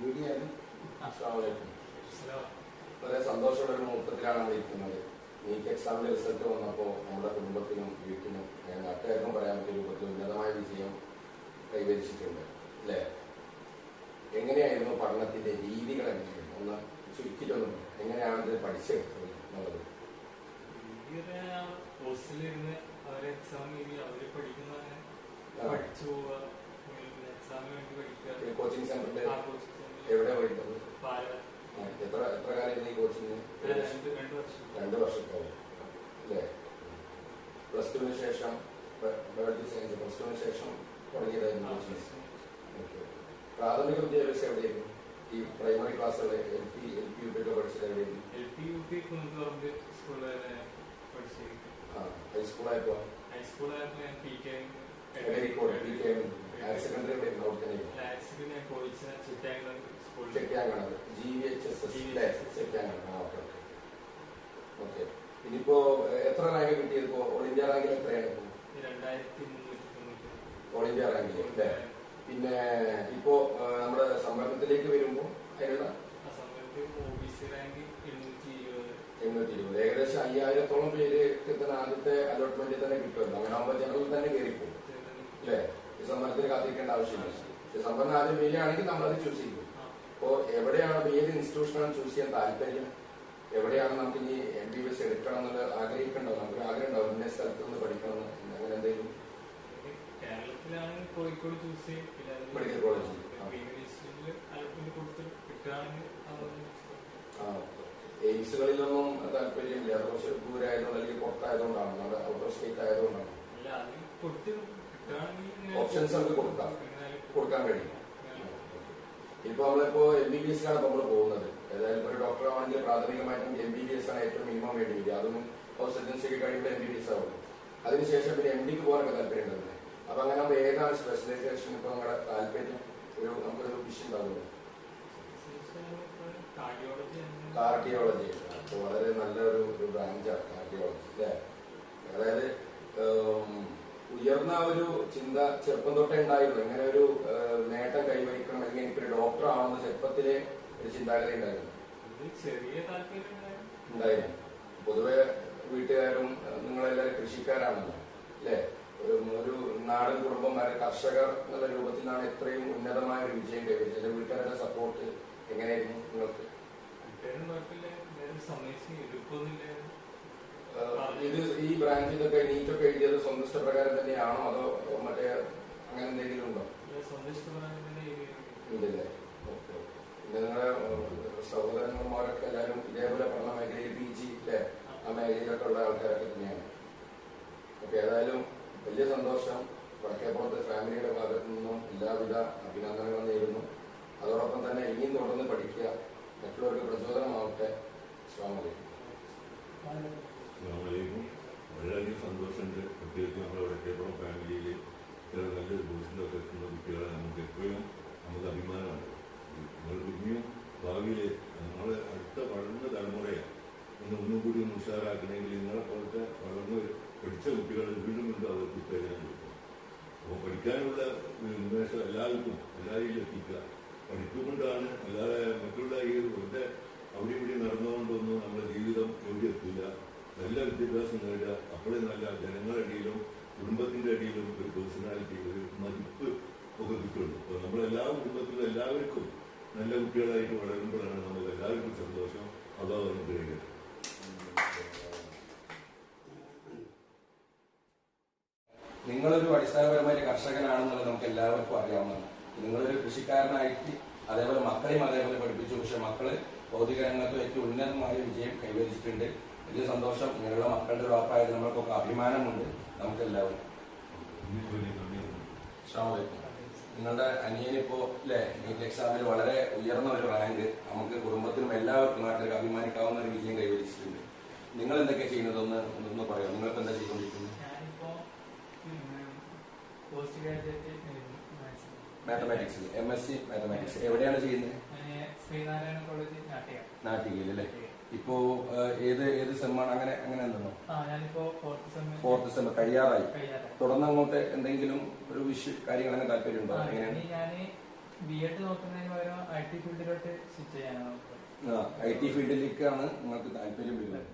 Media അസ്സാമലൈക്കും. Hello വളരെ സന്തോഷമുള്ള ഒരു മുഹൂർത്തത്തിലാണ് നമ്മൾ ഇരിക്കുന്നത്. നീറ്റ് എക്സാമിന്റെ റിസൾട്ട് വന്നപ്പോൾ നമ്മുടെ കുടുംബത്തിനും വീട്ടിനും ഞാൻ നാട്ടുകാർക്കും പറയാൻ പറ്റിയ രൂപത്തിൽ ഉന്നതമായ വിജയം കൈവരിച്ചിട്ടുണ്ട് അല്ലേ? എങ്ങനെയായിരുന്നു പഠനത്തിന്റെ രീതികൾ എങ്ങനെയായിരുന്നു ഒന്ന് ചുരുക്കിട്ടൊന്നും എങ്ങനെയാണ് ഇത് പഠിച്ചെടുത്തത് എന്നുള്ളത്? ഹോസ്റ്റലിരുന്ന് അവരെ എക്സാം എഴുതി അവർ പഠിക്കുന്നതാണ് ആ. പഠിച്ചു പോവുക എക്സാമിന് വേണ്ടി പഠിക്കുക. കോച്ചിങ് സെന്ററിൽ എവിടെ പഠിക്കുന്നത് എത്ര എത്ര കാലം ഈ കോച്ചിങ് രണ്ട് രണ്ട് വർഷം. രണ്ട് വർഷത്തോളം. അല്ലേ? പ്ലസ് ടുവിന് ശേഷം ബയോളജി സയൻസ് പ്ലസ് ടുവിന് ശേഷം തുടങ്ങിയതായിരുന്നു കോച്ചിങ് ഓക്കെ. പ്രാഥമിക വിദ്യാഭ്യാസം എവിടെയായിരുന്നു? ഈ പ്രൈമറി ക്ലാസ്സുകൾ L P L P U P ഒക്കെ പഠിച്ചത് എവിടെയായിരുന്നു? എൽ പി യു പി ഹൈസ്കൂളായപ്പോൾ ഹൈസ്കൂളായപ്പോൾ ഞാൻ P K Edarikode P K higher secondary എവിടെയായിരുന്നു? അവിടെ ഞാൻ കോഴിച്ച ചിറ്റാങ്കൽ ചെക്കാങ്ങാണ് G V H S S ആ ഓക്കെ ഓക്കെ. ഇനിയിപ്പോ എത്ര റാങ്ക് കിട്ടിയത് ഇപ്പോ? ഓൾ ഇന്ത്യ റാങ്കിൽ എത്രയാണ് ഇപ്പോ? ഓൾ ഇന്ത്യ റാങ്കിൽ അല്ലേ? പിന്നെ ഇപ്പോ നമ്മുടെ സംവരണത്തിലേക്ക് വരുമ്പോൾ അതിനുള്ള? എണ്ണൂറ്റി ഇരുപത് ഏകദേശം അയ്യായിരത്തോളം പേർക്ക് തന്നെ ആദ്യത്തെ അലോട്ട്മെന്റിൽ തന്നെ കിട്ടുമല്ലോ. അങ്ങനെ ആകുമ്പോൾ ജനറൽ തന്നെ കയറിപ്പോകും അല്ലേ? ഈ സംവരണത്തിന് കാത്തിരിക്കേണ്ട ആവശ്യമില്ല. സംവരണം ആദ്യം വരികയാണെങ്കിൽ നമ്മളത് ചൂസ് ചെയ്യും. അപ്പോ എവിടെയാണ് ഏത് ഇൻസ്റ്റിറ്റ്യൂഷനാണ് ചൂസ് ചെയ്യാൻ താല്പര്യം? എവിടെയാണ് നമുക്ക് ഇനി എം ബി ബി എസ് എടുക്കണം എന്നുള്ള ആഗ്രഹിക്കണ്ടോ? നമുക്ക് ആഗ്രഹം ഉണ്ടാവും ഇന്ന സ്ഥലത്ത് നിന്ന് പഠിക്കണം അങ്ങനെ എന്തെങ്കിലും? കേരളത്തിലാണെങ്കിൽ കോഴിക്കോട് ചൂസ് ചെയ്യും. മെഡിക്കൽ എയിംസുകളിലൊന്നും താല്പര്യമില്ല. അത് കുറച്ച് ദൂരമായതുകൊണ്ട് അല്ലെങ്കിൽ പുറത്തായതുകൊണ്ടാണ്. നമ്മുടെ ഔട്ട് ഓഫ് സ്റ്റേറ്റ് ആയതുകൊണ്ടാണ് ഓപ്ഷൻസ് നമുക്ക് കൊടുക്കാം. കൊടുക്കാൻ കഴിയും. ഇപ്പൊ നമ്മളിപ്പോ എം ബി ബി എസ് ആണ് നമ്മൾ പോകുന്നത്. ഏതായാലും ഒരു ഡോക്ടർ ആണെങ്കിൽ പ്രാഥമികമായിട്ടും എം ബി ബി എസ് ആണ് ഏറ്റവും മിനിമം വേണ്ടി വരിക അതൊന്നും ഹൗസ് ഏജൻസി ഒക്കെ കഴിയുമ്പോൾ എം ബി ബി എസ് ആവും അതിനുശേഷം പിന്നെ എം ഡിക്ക് പോകാനൊക്കെ താല്പര്യം ഉണ്ടല്ലേ അപ്പൊ അങ്ങനെ നമ്മൾ ഏതാണ് സ്പെഷ്യലൈസേഷൻ ഇപ്പൊ നമ്മുടെ താല്പര്യം? ഒരു നമുക്കൊരു വിഷയം ഉണ്ടാകുന്നത് കാർഡിയോളജി കാർഡിയോളജി വളരെ നല്ലൊരു ബ്രാഞ്ചാണ് കാർഡിയോളജി അല്ലേ? അതായത് ഉയർന്ന ഒരു ചിന്ത ചെറുപ്പം തൊട്ടേ ഉണ്ടായിരുന്നു. ഇങ്ങനെ ഒരു നേട്ടം കൈവരിക്കണം അല്ലെങ്കിൽ എനിക്കൊരു ഡോക്ടർ ആവുന്ന ചെറുപ്പത്തിലെ ഒരു ചിന്താഗതി ഉണ്ടായിരുന്നു. ഉണ്ടായിരുന്നു. പൊതുവെ വീട്ടുകാരും നിങ്ങളെല്ലാവരും കൃഷിക്കാരാണല്ലോ അല്ലേ? ഒരു നാടൻ നാടൻ വരെ കർഷകർ എന്നുള്ള രൂപത്തിലാണ് ഇത്രയും ഉന്നതമായ ഒരു വിജയം കൈവരിച്ചത്. വീട്ടുകാരുടെ സപ്പോർട്ട് എങ്ങനെയായിരുന്നു നിങ്ങൾക്ക്? ഇത് ഈ ബ്രാഞ്ച് ഇതൊക്കെ നീറ്റൊക്കെ എഴുതിയത് സ്വന്തം ഇഷ്ടപ്രകാരം തന്നെയാണോ അതോ മറ്റേ അങ്ങനെ എന്തെങ്കിലും ഉണ്ടോ? ഇല്ലല്ലേ? ഓക്കെ നിങ്ങളുടെ സഹോദരന്മാരൊക്കെ എല്ലാവരും ഇതേപോലെ പഠന മേഖലയിൽ പി ജി അല്ലേ ആ മേഖലയിലൊക്കെ ഉള്ള ആൾക്കാരൊക്കെ തന്നെയാണ്. ഓക്കെ ഏതായാലും വലിയ സന്തോഷം. വടക്കേപ്പുറത്തെ ഫാമിലിയുടെ ഭാഗത്തു നിന്നും എല്ലാവിധ അഭിനന്ദനങ്ങളും നേരുന്നു. അതോടൊപ്പം തന്നെ ഇനിയും തുടർന്ന് പഠിക്കുക. മറ്റുള്ളവർക്ക് പ്രചോദനമാവട്ടെ. സ്വാമി അസ്സലാമലൈക്കും വളരെയധികം സന്തോഷമുണ്ട്. പ്രത്യേകിച്ച് നമ്മുടെ വടക്കേപ്പുറം ഫാമിലിയിൽ ഇത്ര നല്ലൊരു പൊസിഷനിലൊക്കെ എത്തുന്ന കുട്ടികളെ നമുക്ക് എപ്പോഴും നമുക്ക് അഭിമാനമാണ് നിങ്ങൾ ഇനിയും ഭാവിയിൽ നമ്മളെ അടുത്ത വളർന്ന തലമുറയാണ് ഒന്ന് ഒന്നും കൂടി ഒന്ന് ഉഷാറാക്കണമെങ്കിൽ നിങ്ങളെ പോലത്തെ വളർന്ന് പഠിച്ച കുട്ടികൾ വീണ്ടും വീണ്ടും അവർക്ക് ഉത്തേജനം കൊടുക്കും അപ്പോൾ പഠിക്കാനുള്ള ഉന്മേഷം എല്ലാവർക്കും എല്ലാവരിലും എത്തിക്കുക. പഠിപ്പുകൊണ്ടാണ് അല്ലാതെ മറ്റുള്ള ഈ വെറുതെ അവിടെ ഇവിടെ നടന്നുകൊണ്ടൊന്നും നമ്മുടെ ജീവിതം എവിടെ എത്തില്ല നല്ല വിദ്യാഭ്യാസം നേടുക അപ്പോഴേ നല്ല ജനങ്ങളുടെ ഇടയിലും കുടുംബത്തിന്റെ ഇടയിലും ഒരു പേഴ്സണാലിറ്റി ഒരു മതിപ്പ് ഒക്കെ കിട്ടുള്ളൂ അപ്പോൾ നമ്മളെല്ലാ കുടുംബത്തിലും എല്ലാവർക്കും നല്ല കുട്ടികളായിട്ട് വളരുമ്പോഴാണ് നമുക്ക് എല്ലാവർക്കും സന്തോഷം അതാ അനുഗ്രഹിക്കുന്നത് നിങ്ങളൊരു അടിസ്ഥാനപരമായ കർഷകനാണെന്നുള്ളത് നമുക്ക് എല്ലാവർക്കും അറിയാവുന്നതാണ്. നിങ്ങളൊരു കൃഷിക്കാരനായിട്ട് അതേപോലെ മക്കളെയും അതേപോലെ പഠിപ്പിച്ചു. പക്ഷെ മക്കൾ ഭൗതിക രംഗത്ത് ഏറ്റവും ഉന്നതമായ വിജയം കൈവരിച്ചിട്ടുണ്ട്. വലിയ സന്തോഷം. നിങ്ങളുടെ മക്കളുടെ ഒരു വാപ്പായത് നമ്മൾക്കൊക്കെ അഭിമാനമുണ്ട്. നമുക്ക് എല്ലാവരും ഇനിയിപ്പോൾ ഇനി നന്ദിയുണ്ട് അസ്സലാമലൈക്കും. നിങ്ങളുടെ അനിയനിപ്പോ അല്ലെ നീറ്റ് എക്സാമിൽ വളരെ ഉയർന്ന ഒരു റാങ്ക്. നമുക്ക് കുടുംബത്തിനും എല്ലാവർക്കും നാട്ടിലേക്ക് അഭിമാനിക്കാവുന്ന ഒരു വിജയം കൈവരിച്ചിട്ടുണ്ട്. നിങ്ങൾ എന്തൊക്കെ ചെയ്യുന്നതെന്ന് ഒന്ന് പറയാം നിങ്ങൾക്ക് എന്താ ചെയ്തുകൊണ്ടിരിക്കുന്നത്? ഞാനിപ്പോ പോസ്റ്റ് ഗ്രാജുവേറ്റ് മാത്തമാറ്റിക്സിൽ എം എസ് സി മാത്തമാറ്റിക്സ്. എവിടെയാണ് ചെയ്യുന്നത്? ശ്രീനാരായണ കോളേജ് നാട്ടിക നാട്ടികയിൽ അല്ലേ ഇപ്പോ ഏത് ഏത് സെമ്മാണ് അങ്ങനെ അങ്ങനെ എന്തെന്നോ? ഫോർത്ത് സെമ്മ സെം കഴിയാറായി. തുടർന്ന് അങ്ങോട്ട് എന്തെങ്കിലും ഒരു വിഷ് കാര്യങ്ങൾ അങ്ങനെ താല്പര്യമുണ്ടോ ഉണ്ടോ എങ്ങനെയാണ് ഐ ടി ഫീൽഡിലേക്കാണ് നിങ്ങൾക്ക് താല്പര്യം വരുന്നത്.